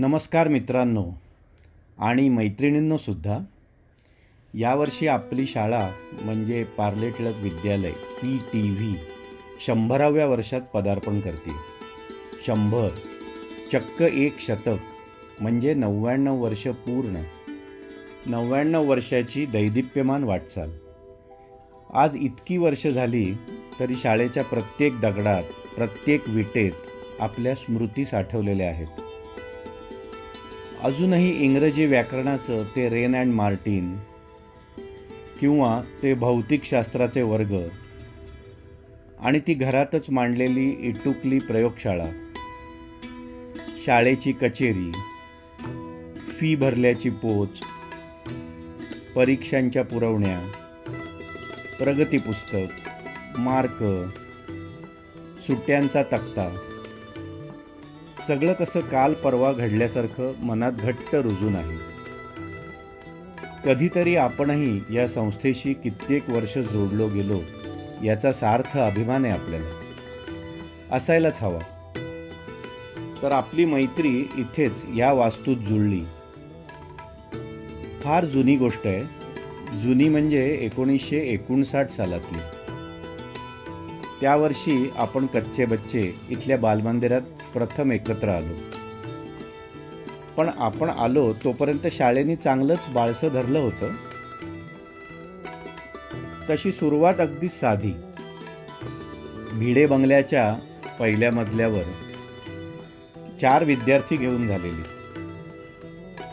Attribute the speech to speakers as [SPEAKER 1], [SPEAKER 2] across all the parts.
[SPEAKER 1] नमस्कार मित्रांनो आणि मैत्रिणींनोसुद्धा यावर्षी आपली शाळा म्हणजे पार्ले टिळक विद्यालय पी टी व्ही शंभराव्या वर्षात पदार्पण करते शंभर चक्क एक शतक म्हणजे नव्याण्णव वर्ष पूर्ण. नव्याण्णव वर्षाची दैदिप्यमान वाटचाल. आज इतकी वर्ष झाली तरी शाळेच्या प्रत्येक दगडात प्रत्येक विटेत आपल्या स्मृती साठवलेल्या आहेत. अजूनही इंग्रजी व्याकरणाचं ते रेन अँड मार्टिन किंवा ते भौतिकशास्त्राचे वर्ग आणि ती घरातच मांडलेली इटुकली प्रयोगशाळा शाळेची कचेरी फी भरल्याची पोच परीक्षांच्या पुरवण्या प्रगती पुस्तक मार्क सुट्ट्यांचा तक्ता सगळं कसं काल परवा घडल्यासारखं मनात घट्ट रुजून आहे कधीतरी आपणही या संस्थेशी कित्येक वर्ष जोडलो गेलो याचा सार्थ अभिमान आहे आपल्याला. असायलाच हवा. तर आपली मैत्री इथेच या वास्तूत जुळली. फार जुनी गोष्ट आहे. जुनी म्हणजे एकोणीसशे एकोणसाठ सालातली. त्या वर्षी आपण कच्चे बच्चे इथल्या बालमंदिरात प्रथम एकत्र आलो. पण आपण आलो तोपर्यंत शाळेने चांगलंच बाळसं धरलं होतं. तशी सुरुवात अगदी साधी. भिडे बंगल्याच्या पहिल्या मजल्यावर चार विद्यार्थी घेऊन झालेली.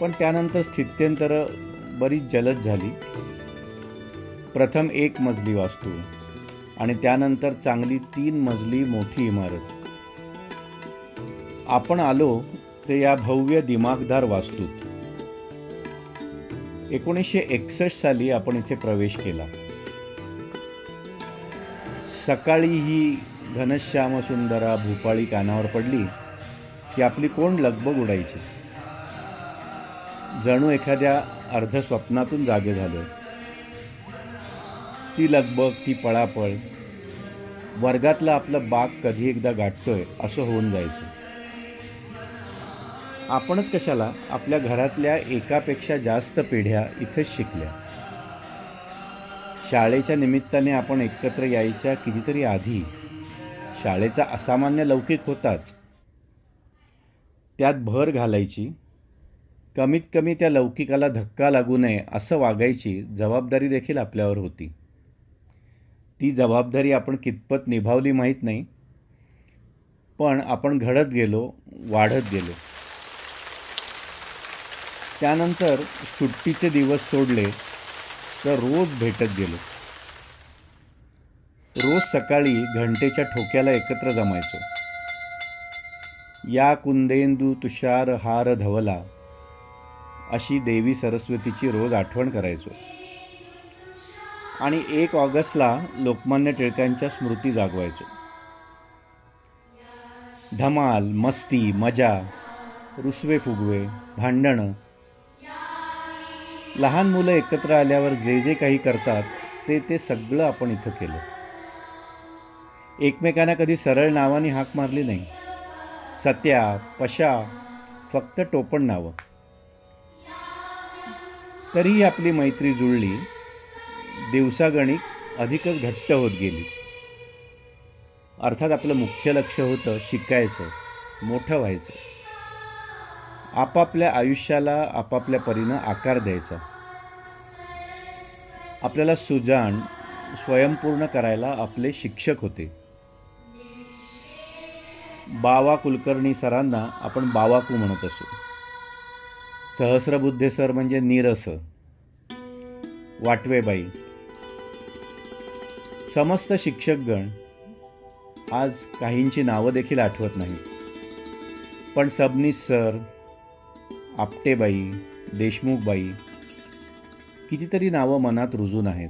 [SPEAKER 1] पण त्यानंतर स्थित्यंतर बरीच जलद झाली. प्रथम एक मजली वास्तू आणि त्यानंतर चांगली तीन मजली मोठी इमारत. आपण आलो ते या भव्य दिमागदार वास्तूत. एकोणीसशे एकसष्ट साली आपण इथे प्रवेश केला. सकाळी ही घनश्याम सुंदरा भूपाळी कानावर पडली की आपली कोण लगबग उडायची? जणू एखाद्या अर्धस्वप्नातून जागे झालो ती लगबग ती पळापळ. वर्गातलं आपलं बाग कधी एकदा गाठतोय असं होऊन जायचं. आपणच कशाला आपल्या घरातल्या एकापेक्षा जास्त पिढ्या इथेच शिकल्या. शाळेच्या निमित्ताने आपण एकत्र यायच्या कितीतरी आधी. शाळेचा असामान्य लौकिक होताच. त्यात भर घालायची. कमीत कमी त्या लौकिकाला धक्का लागू नये असं वागायची जबाबदारी देखील आपल्यावर होती. ती जबाबदारी आपण कितपत निभावली माहीत नाही. पण आपण घडत गेलो वाढत गेलो. त्यानंतर सुट्टीचे दिवस सोडले तर रोज भेटत गेलो. रोज सकाळी घंटेच्या ठोक्याला एकत्र जमायचो. या कुंदेंदू तुषार हार धवला अशी देवी सरस्वतीची रोज आठवण करायचो. आणि एक ऑगस्टला लोकमान्य टिळकांच्या स्मृती जागवायचो. धमाल मस्ती मजा रुसवे फुगवे भांडणं. लहान मुलं एकत्र आल्यावर जे जे काही करतात ते ते सगळं आपण इथं केलं. एकमेकांना कधी सरळ नावाने हाक मारली नाही. सत्या पशा फक्त टोपण नावं. तरीही आपली मैत्री जुळली. दिवसागणिक अधिकच घट्ट होत गेली. अर्थात आपलं मुख्य लक्ष होतं शिकायचं मोठं व्हायचं. आपापल्या आयुष्याला आपापल्या परीनं आकार द्यायचा. आपल्याला सुजाण स्वयंपूर्ण करायला आपले शिक्षक होते. बावा कुलकर्णी सरांना आपण बावाकू म्हणत असू. सहस्रबुद्धे सर म्हणजे नीरस. वाटवेबाई. समस्त शिक्षकगण आज काहींची नावं देखील आठवत नाहीत. पण सबनीस सर आपटेबाई देशमुखबाई कितीतरी नावं मनात रुजून आहेत.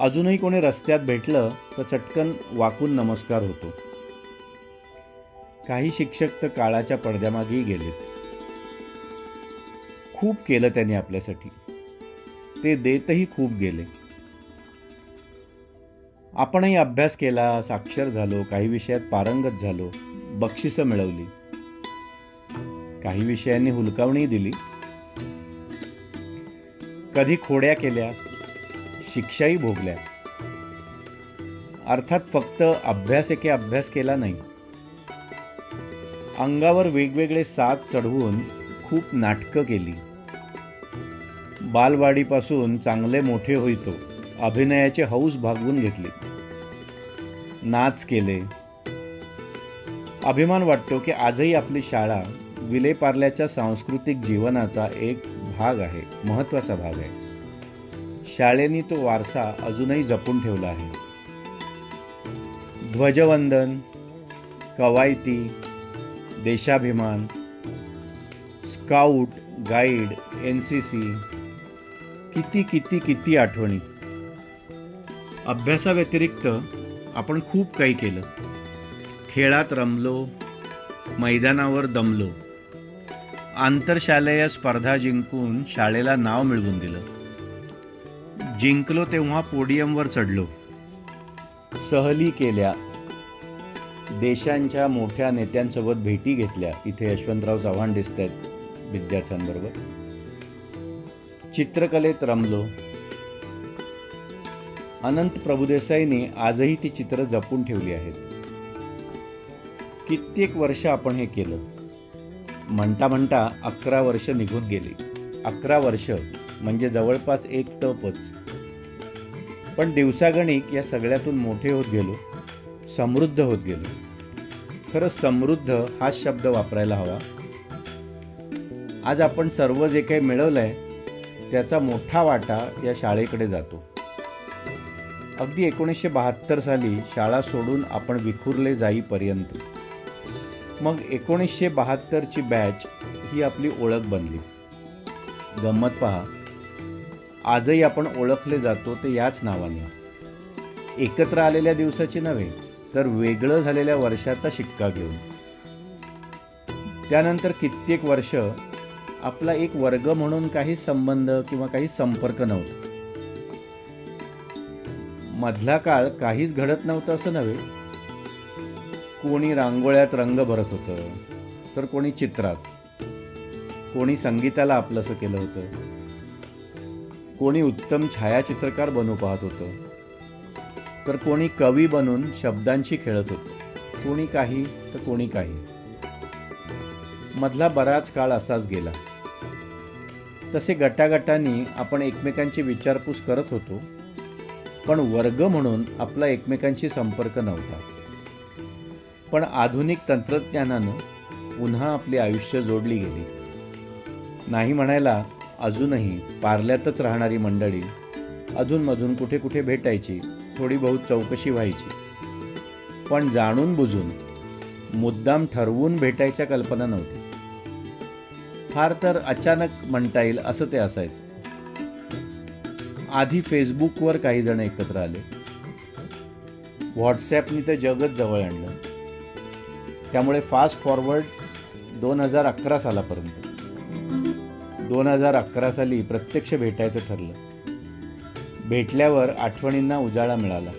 [SPEAKER 1] अजूनही कोणी रस्त्यात भेटलं तर चटकन वाकून नमस्कार होतो. काही शिक्षक तर काळाच्या पडद्यामागेही गेलेत. खूप केलं त्यांनी आपल्यासाठी. ते देतही खूप गेले. आपणही अभ्यास केला साक्षर झालो काही विषयात पारंगत झालो बक्षिसं मिळवली. काही विषयांनी हुलकावणी दिली. कधी खोड्या केल्या शिक्षाही भोगल्या. अर्थात फक्त अभ्यास एके अभ्यास केला नाही. अंगावर वेगवेगळे साथ चढवून खूप नाटकं केली. बालवाडीपासून चांगले मोठे होईतो. अभिनयाचे हौस भागवून घेतले. नाच केले. अभिमान वाटतो की आजही आपली शाळा विलेपार्ल्याच्या सांस्कृतिक जीवनाचा एक भाग आहे महत्त्वाचा भाग आहे. शाळेने तो वारसा अजूनही जपून ठेवला आहे. ध्वजवंदन कवायती देशाभिमान scout guide N C C किती किती किती आठवणी. अभ्यासाव्यतिरिक्त आपण खूप काही केलं. खेळात रमलो मैदानावर दमलो. आंतरशालेय स्पर्धा जिंकून शाळेला नाव मिळवून दिलं. जिंकलो तेव्हा पोडियमवर चढलो. सहली केल्या. देशांच्या मोठ्या नेत्यांसोबत भेटी घेतल्या. इथे यशवंतराव चव्हाण दिसत आहेत विद्यार्थ्यांबरोबर. चित्रकलेत रमलो. अनंत प्रभुदेसाईंनी आजही ती चित्र जपून ठेवली आहेत. कित्येक वर्ष आपण हे केलं. म्हणता म्हणता अकरा वर्ष निघून गेली. अकरा वर्ष म्हणजे जवळपास एक टपच पण दिवसागणिक या सगळ्यातून मोठे होत गेलो. समृद्ध होत गेलो. खरं समृद्ध हा शब्द वापरायला हवा. आज आपण सर्व जे काही मिळवलं आहे त्याचा मोठा वाटा या शाळेकडे जातो. अगदी एकोणीसशे बहात्तर साली शाळा सोडून आपण विखुरले जाईपर्यंत. मग एकोणीसशे बहात्तरची बॅच ही आपली ओळख बनली. गंमत पहा. आजही आपण ओळखले जातो ते याच नावाने. एकत्र आलेल्या दिवसाची नव्हे तर वेगळं झालेल्या वर्षाचा शिक्का घेऊन. त्यानंतर कित्येक वर्ष आपला एक वर्ग म्हणून काही संबंध किंवा काही संपर्क नव्हता. मधला काळ काहीच घडत नव्हतं असं नव्हे. कोणी रांगोळ्यात रंग भरत होतं तर कोणी चित्रात. कोणी संगीताला आपलंसं केलं होतं. कोणी उत्तम छायाचित्रकार बनू पाहत होतं. तर कोणी कवी बनून शब्दांशी खेळत होतं. कोणी काही तर कोणी काही. मधला बराच काळ असाच गेला. तसे गटागटांनी आपण एकमेकांची विचारपूस करत होतो. पण वर्ग म्हणून आपला एकमेकांशी संपर्क नव्हता. पण आधुनिक तंत्रज्ञानानं पुन्हा आपली आयुष्य जोडली गेली. नाही म्हणायला अजूनही पार्ल्यातच राहणारी मंडळी अधूनमधून कुठे कुठे भेटायची थोडी बहुत चौकशी व्हायची. पण जाणून बुजून मुद्दाम ठरवून भेटायच्या कल्पना नव्हती. फार तर अचानक म्हणता येईल असं ते असायचं. आधी फेसबुकवर काही जण एकत्र आले. व्हॉट्सॲपनी तर जगच जवळ आणलं. त्यामुळे फास्ट फॉरवर्ड दोन हजार अकरा सालापर्यंत. दोन हजार अकरा साली प्रत्यक्ष भेटायचं ठरलं. भेटल्यावर आठवणींना उजाळा मिळाला.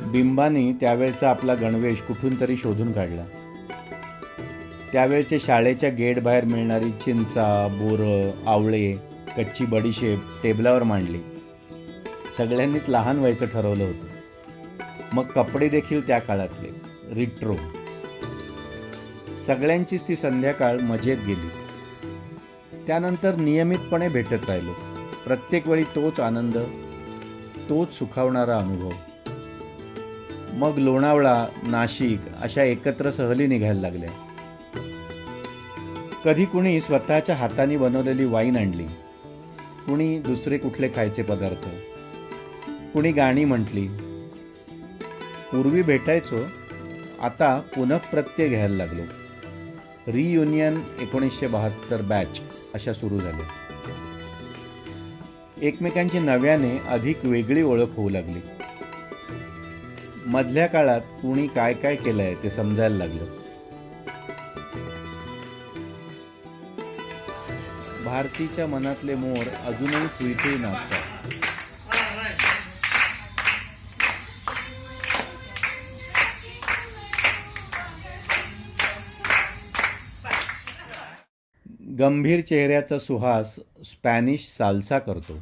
[SPEAKER 1] बिंबानी त्यावेळचा आपला गणवेश कुठून तरी शोधून काढला. त्यावेळचे शाळेच्या गेट बाहेर मिळणारी चिंचा बोरं आवळे कच्ची बडीशेप टेबलावर मांडली. सगळ्यांनीच लहान व्हायचं ठरवलं होतं. मग कपडे देखील त्या काळातले रिट्रो. सगळ्यांचीच ती संध्याकाळ मजेत गेली. त्यानंतर नियमितपणे भेटत राहिलो. प्रत्येक वेळी तोच आनंद तोच सुखावणारा अनुभव. मग लोणावळा नाशिक अशा एकत्र सहली निघायला लागल्या. कधी कुणी स्वतःच्या हाताने बनवलेली वाईन आणली. कुणी दुसरे कुठले खायचे पदार्थ? कुणी गाणी म्हटली पूर्वी भेटायचो आता पुनःप्रत्यय घ्यायला लागलो. रियुनियन एकोणीसशे बहात्तर बॅच अशा सुरू झाल्या. एकमेकांची नव्याने अधिक वेगळी ओळख होऊ लागली. मधल्या काळात कुणी काय काय केलंय ते समजायला लागलं. भारतीच्या मनातले मोर अजूनही तुईतुई नाचतात. गंभीर चेहऱ्याचा सुहास स्पॅनिश सालसा करतो.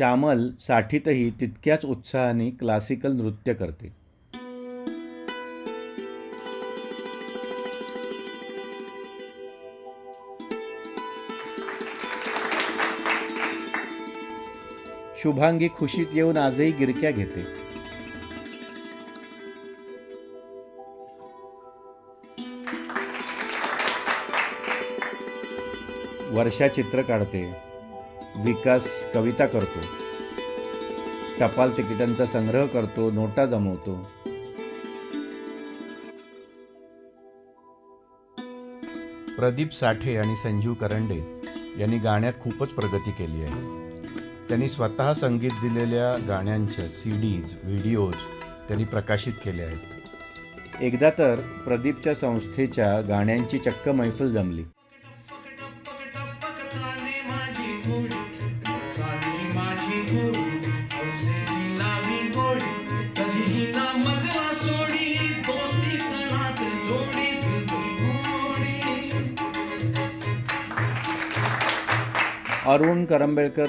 [SPEAKER 1] श्यामल साठीतही तितक्याच उत्साहाने क्लासिकल नृत्य करते. शुभांगी खुशीत येऊन आजही गिरक्या घेते. वर्षा चित्र काढते. विकास कविता करतो. टपाल तिकिटांचा संग्रह करतो नोटा जमवतो. प्रदीप साठे आणि संजीव करंडे यांनी गाण्यात खूपच प्रगती केली आहे. त्यांनी स्वतः संगीत दिलेल्या गाण्यांच्या सी डीज व्हिडिओज त्यांनी प्रकाशित केले आहेत. एकदा तर प्रदीपच्या संस्थेच्या गाण्यांची चक्क मैफल जमली. अरुण करंबेळकर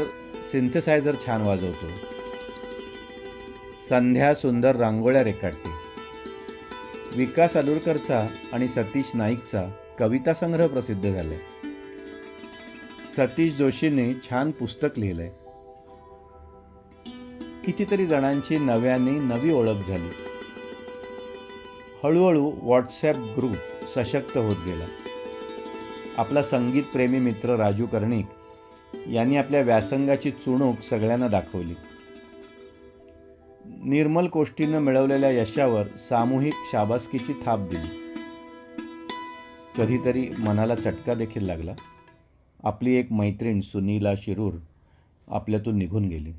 [SPEAKER 1] सिंथेसायझर छान वाजवतो. संध्या सुंदर रांगोळ्या रेखाटते. विकास अलुरकरचा आणि सतीश नाईकचा कविता संग्रह प्रसिद्ध झालाय सतीश जोशीने छान पुस्तक लिहिलंय. कितीतरी जणांची नव्याने नवी ओळख झाली. हळूहळू व्हॉट्सॲप ग्रुप सशक्त होत गेला. आपला संगीतप्रेमी मित्र राजू कर्णिक यांनी आपल्या व्यासंगाची चुणूक सगळ्यांना दाखवली. निर्मल कोष्टीनं मिळवलेल्या यशावर सामूहिक शाबासकीची थाप दिली. कधीतरी मनाला चटका देखील लागला. आपली एक मैत्रीण सुनीला शिरूर आपल्यातून निघून गेली.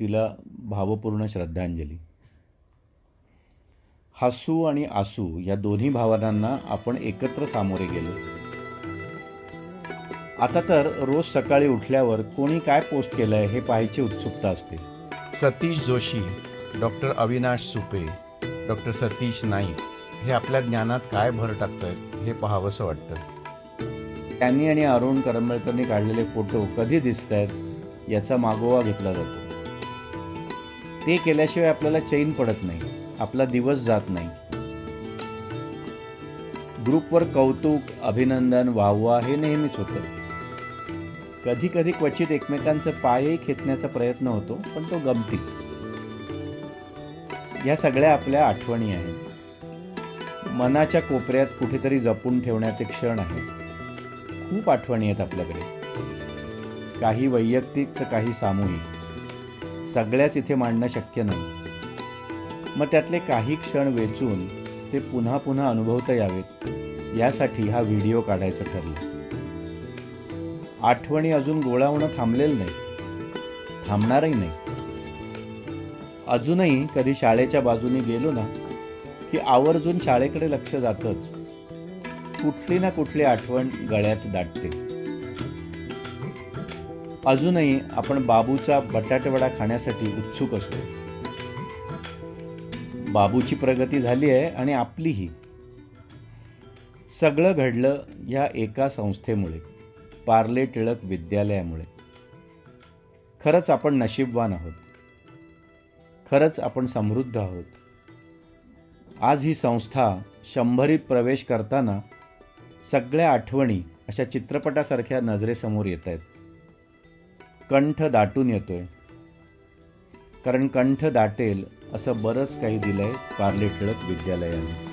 [SPEAKER 1] तिला भावपूर्ण श्रद्धांजली. हसू आणि आसू या दोन्ही भावनांना आपण एकत्र सामोरे गेलो. आता तर रोज सकाळी उठल्यावर कोणी काय पोस्ट केलं आहे हे पाहायची उत्सुकता असते. सतीश जोशी डॉक्टर अविनाश सुपे डॉक्टर सतीश नाईक हे आपल्या ज्ञानात काय भर टाकत आहेत हे पाहावंसं वाटतं. त्यांनी आणि अरुण करंबेळकरनी काढलेले फोटो कधी दिसत आहेत याचा मागोवा घेतला जातो. ते केल्याशिवाय आपल्याला चैन पडत नाही आपला दिवस जात नाही. ग्रुपवर कौतुक अभिनंदन वाहवा हे नेहमीच होतं. कधी कधी क्वचित एकमेकांचं पायही खेचण्याचा प्रयत्न होतो पण तो गमती या सगळ्या आपल्या आठवणी आहेत. मनाच्या कोपऱ्यात कुठेतरी जपून ठेवण्याचे क्षण आहेत. खूप आठवणी आहेत आपल्याकडे. काही वैयक्तिक तर काही सामूहिक. सगळ्याच इथे मांडणं शक्य नाही. मग त्यातले काही क्षण वेचून ते पुन्हा पुन्हा अनुभवता यावेत यासाठी हा व्हिडिओ काढायचं ठरलं. आठवणी अजून गोळावणं थांबलेलं नाही. थांबणारही नाही. अजूनही कधी शाळेच्या बाजूने गेलो ना की आवर्जून शाळेकडे लक्ष जातच. कुठली ना कुठली आठवण गळ्यात दाटते. अजूनही आपण बाबूचा बटाटेवडा खाण्यासाठी उत्सुक असतो. बाबूची प्रगती झाली आहे आणि आपलीही. सगळं घडलं या एका संस्थेमुळे. पार्ले टिळक विद्यालयामुळे. खरंच आपण नशीबवान आहोत. खरंच आपण समृद्ध आहोत. आज ही संस्था शंभरीत प्रवेश करताना सगळ्या आठवणी अशा चित्रपटासारख्या नजरेसमोर येत आहेत कंठ दाटून येतोय. कारण कंठ दाटेल असं बरंच काही दिलंय पार्ले टिळक विद्यालयाने.